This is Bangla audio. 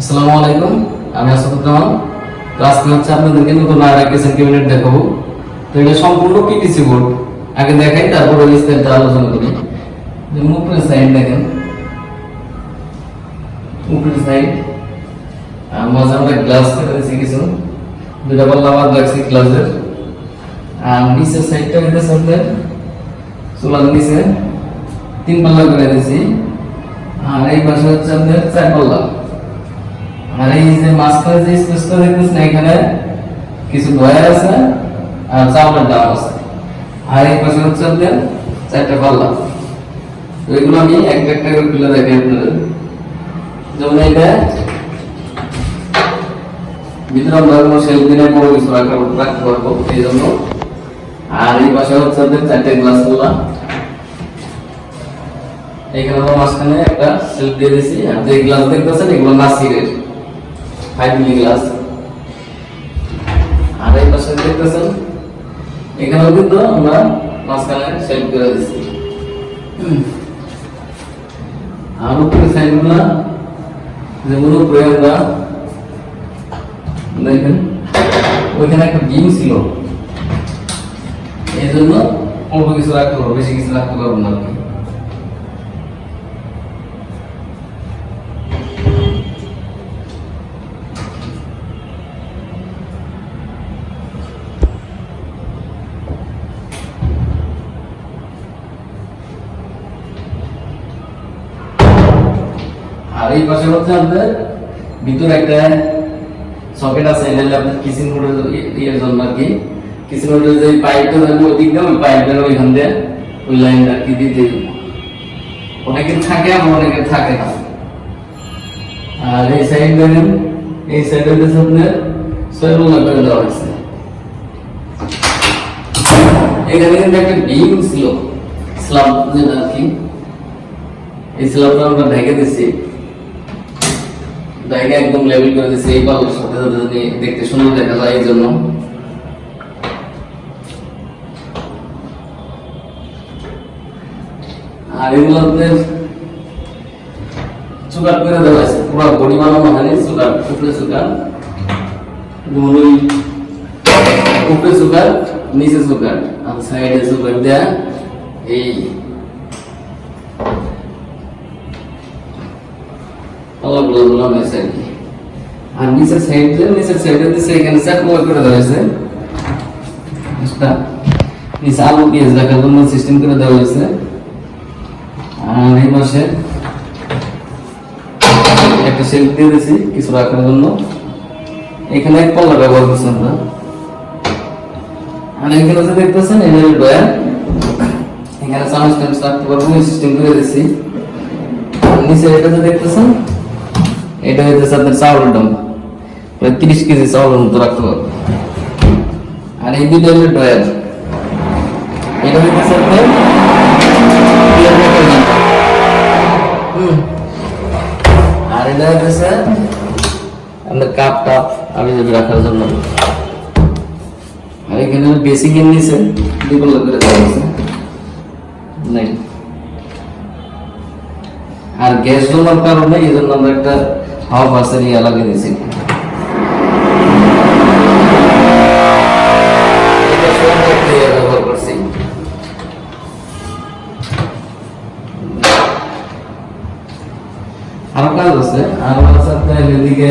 আসসালামু আলাইকুম, আমি আসাদুজ্জামান আজকে হচ্ছে আপনাদেরকে নতুন আর একটা ক্যাবিনেট দেখাবো। তো এটা সম্পূর্ণ পিটিসি বোর্ড আগে দেখাই, তারপরে বিস্তারিত আলোচনা করি। যেমন উপরে সাইড দেখেন। উপরে সাইড আর মাঝে আমরা গ্লাস করে দিয়েছি কিছু। দুটা পাল্লা আবার লাগছে গ্লাসের আর নিচের সাইডটা হইতেছে আপনার চুলার নিচে তিন পাল্লা করে দিয়েছি। আর এই পাশে হচ্ছে আপনার চার পাল্লা। আর এই যে মাঝখানে যে স্পেসটা দেখতেছেন, এখানে কিছু ডয়ার আছে আর চাউলের দাম আছে। আর এই পাশে হচ্ছে আপনার চারটা পাল্লা। এগুলো আমি একটা একটা করে খুলে দেখাই আপনাদের। যেমন এটা ভিতরে আমরা কোনো দিনে বড় কিছু রাখা রাখতে পারব এই জন্য আর এই পাশে হচ্ছে আপনার চারটে গ্লাসগুলা এখানে মাঝখানে একটা সেলফ দিয়ে দিয়েছি আর যে গ্লাস দেখতেছেন, এগুলো নাসিরের ফাইভ মিলি গ্লাস আর এই পাশে দেখতেছেন, এখানেও কিন্তু আমরা মাঝখানে সেলফ করে দিচ্ছি আর উপরে সাইডগুলা যেগুলো উপরে আমরা দেখেন, ওইখানে একটা ডিম ছিল। এই জন্য অল্প কিছু রাখতে পারব বেশি কিছু রাখতে পারব না আর এই পাশে হচ্ছে আপনার ভিতরে একটা সকেট আছে, এটা আপনার কিচেন বোর্ডের ইয়ের জন্য আর কি। কিচেন বোর্ডের যে পাইপটা থাকবে ওই দিক ওই পাইপটা ওইখান দিয়ে ওই লাইনটা আর কি দিয়ে দিতে অনেকের থাকে, আবার অনেকের থাকে না। আর এই সাইড দেখেন, এই সাইডে হচ্ছে আপনার ছয় করে দেওয়া হয়েছে। এখানে কিন্তু একটা ডিম ছিল স্লাব যেটা আর কি। এই স্ল্যাবটা আমরা ঢেকে দিচ্ছি ঢেকে একদম লেভেল করে দিচ্ছি এই পাল্লার সাথে সাথে দেখতে সুন্দর দেখা যায় এই জন্য। আর এগুলো আপনার সুগার করে দেওয়া আছে, পুরো বডি বানানো হয়নি সুগার উপরে সুগার ওই উপরে সুগার নিচে সুগার আর সাইডে সুগার দেয়া, এই পাল্লাগুলো ঝুলানো হয়েছে আর কি আর নিচের সাইডে নিচের সাইডে দিচ্ছে এখানে চাকমা করে হয়েছে। বুঝটা? নিচে আলু পেঁয়াজ রাখার জন্য সিস্টেম করে দেওয়া হয়েছে। আর এই মাসে একটা শেল্ফ দিয়ে দিয়েছি কিছু রাখার জন্য। এখানে এক পাল্লা ব্যবহার করছি আমরা। আর এখানে যে দেখতেছেন এটা ডয়ার এখানে চামচ টামচ রাখতে পারব সিস্টেম করে আর নিচে এটা যে দেখতেছেন এটা হইতেছে আপনার চাউলের দাম। তিরিশ কেজি চাউলের মতো রাখতে পারব আর এই দুটো হলো ডয়ার এটা হইতেছে আপনার। আর এটা হইতেছে আপনার কাপ টাপ আমি যদি রাখার জন্য। আর এখানে বেসিক এর নিচে দুগুলো করে নাই। আর গ্যাস জমার কারণে এই জন্য আমরা একটা হাওয়া পাসের ইয়ে লাগিয়ে দিয়েছি এটা সব একটা ইয়ে ব্যবহার করছি। আরও কাজ আছে আর আছে আপনার এদিকে